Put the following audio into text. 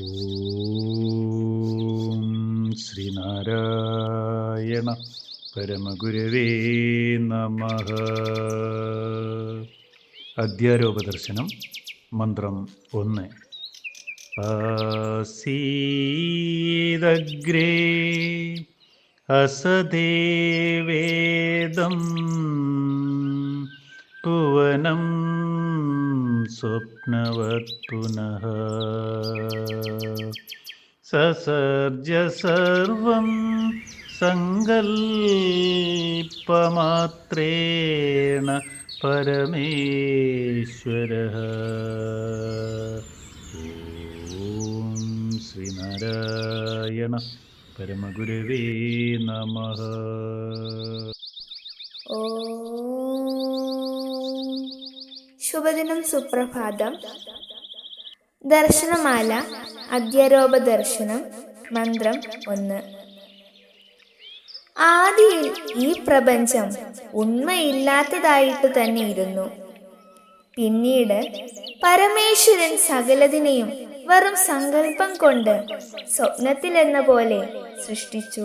ഓം ശ്രീനാരായണ പരമഗുരവേ നമ. അധ്യാരോപദർശനം മന്ത്രം ഒന്ന്. ആസീദഗ്രേ അസദേവേദം ഭുവനം സ്വപ്നവത് പുനഃ സസർജ സർവം സങ്കൽപ്പമാത്രേണ പരമേശ്വര. ഓം ശ്രീനാരായണ പരമഗുരവേ നമഃ. ശുഭദിനം സുപ്രഭാതം. ദർശനമാല അധ്യാരോപ ദർശനം മന്ത്രം ഒന്ന്. ആദിയിൽ ഈ പ്രപഞ്ചം ഉണ്മയില്ലാത്തതായിട്ട് തന്നെ ഇരുന്നു. പിന്നീട് പരമേശ്വരൻ സകലതിനെയും വെറും സങ്കല്പം കൊണ്ട് സ്വപ്നത്തിലെന്ന പോലെ സൃഷ്ടിച്ചു.